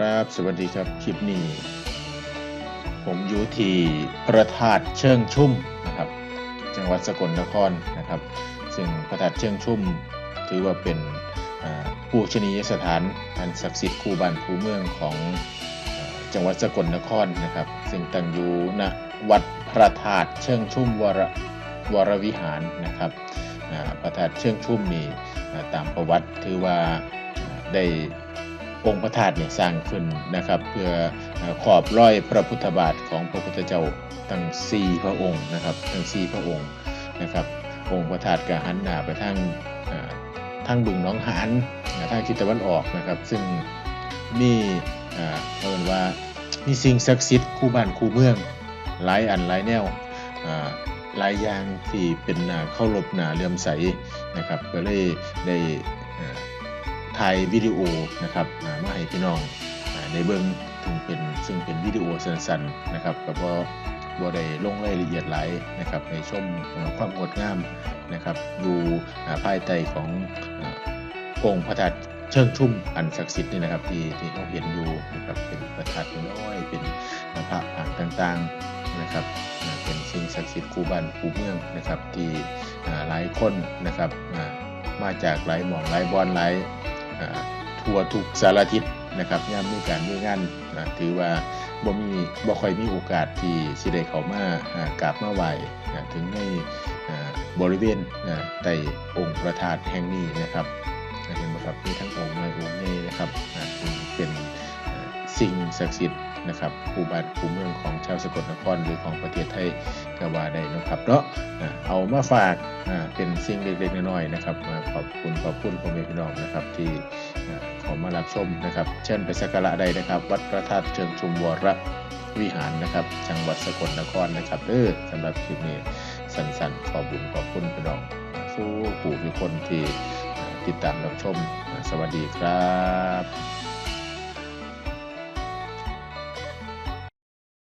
ครับ สวัสดีครับ คลิปนี้ ผมอยู่ที่พระธาตุเชิงชุ่มนะครับ จังหวัดสกลนครนะครับ ซึ่งพระธาตุเชิงชุ่ม ถือว่าเป็นอ่าปูชนียสถานอันศักดิ์สิทธิ์คู่บ้านคู่เมืองของจังหวัดสกลนครนะครับ ซึ่งตั้งอยู่ณวัดพระธาตุเชิงชุ่มวรวรวิหารนะครับพระธาตุเชิงชุ่มนี่ตามประวัติถือว่าได้ องค์พระธาตุเนี่ยสร้างขึ้นนะครับ เพื่อขอบร้อยพระพุทธบาทของพระพุทธเจ้าทั้งสี่พระองค์นะครับทั้งสี่พระองค์นะครับองค์พระธาตุก็หันหน้าไปทางเอ่อทางบึงน้องหานทางทิศตะวันออกนะครับ ซึ่งมีเอ่อเอิ้นว่ามีสิ่งศักดิ์สิทธิ์คู่บ้านคู่เมืองหลายอันหลายแนวหลายอย่างที่เป็นหน้ารพหนาเลื่อมใสนะครับ ก็เลยได้ ถ่ายวิดีโอนะครับมาให้พี่น้องในเบิ้งถึงเป็นซึ่งเป็นวิดีโอสั้นๆนะครับก็บ่บ่ได้ลงรายละเอียดหลายนะครับในชมความงดงามนะครับอยู่อ่าภายใต้ขององค์พระธาตุเชิงชุ่มอันศักดิ์สิทธิ์นี่นะครับที่ที่เราเห็นอยู่นะครับเป็นพระธาตุน้อยเป็นพระผางต่างๆนะครับเป็นสิ่งศักดิ์สิทธิ์คู่บ้านคู่เมืองนะครับที่หลายคนนะครับมาจากหลายหม่องหลายบอนหลาย ทั่วทุกสารทิศนะครับย่ามมีการมีงานนะถือว่าบ่มีบ่ค่อยมีโอกาสที่สิได้เข้ามากราบมาไหวนะถึงในบริเวณนะใต้องค์พระธาตุแห่งนี้นะครับเห็นไหมครับมีทั้งองค์น้อยองค์ใหญ่นะ สิ่งศักดิ์สิทธิ์นะครับคู่บ้านคู่เมืองของชาวสกลนครหรือของประเทศไทยก็ว่าได้นะครับเนาะเอามาฝากเป็นสิ่งเล็กๆน้อยๆนะครับมาขอบคุณขอบคุณพ่อแม่พี่น้องนะครับที่ขอมารับชมนะครับ เชิญไปสักการะได้นะครับ วัดพระธาตุเชิงชุมวรวิหารนะครับจังหวัดสกลนครนะครับเออสำหรับคลิปนี้สั้นๆขอบุญขอบคุณพี่น้องสู้ผู้ทุกคนที่ติดตามรับชม สวัสดีครับ